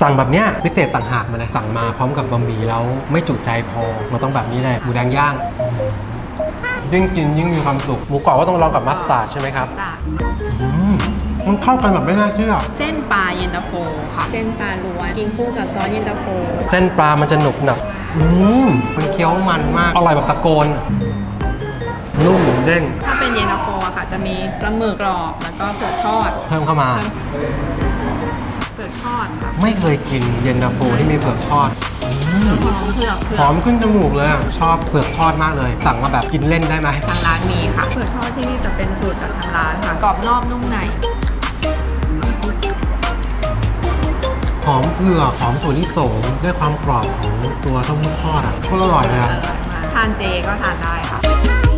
สั่งแบบเนี้ยพิเศษต่างหากมาเลยสั่งมาพร้อมกับบะหมี่แล้วไม่จุใจพอมันต้องแบบนี้เลยหมูแดงย่างยิ่งกินยิ่งมีความสุขหมูกรอบก็ต้องลองกับมัสตาร์ดใช่ไหมครับจ้ะอืมมันเข้ากันแบบไม่น่าเชื่อ เส้นปลาเย็นตาโฟค่ะ เส้นปลาล้วนกินคู่กับซอสเย็นตาโฟ เส้นปลามันจะหนุบหนับอืมมันเคี้ยวมันมาก อร่อยแบบตะโกน นุ่มเด้ง ถ้าเป็นเย็นตาโฟอะค่ะ จะมีปลาหมึกกรอบแล้วก็เผือกทอด เพิ่มเข้ามาเผื อกทอดค่ะไม่เคยกินเย็นตาโฟที่มีเผือกทอดหอมเผือกเผืหออกมขึ้นจมูกเลยอะชอบเผือกทอดมากเลย สั่งมาแบบกินเล่นได้ไหมทางร้านมีค่ะเผือกทอดที่นี่จะเป็นสูตรจากทางร้านค่ะกรอบนอกนุ่มในหอมเผือกหอมถั่วลิสงด้วยความกรอบของตัวเต้าหู้ทอดอะโคตรอร่อยเลยออะร่อยมากทานเจก็ทานได้ค่ะ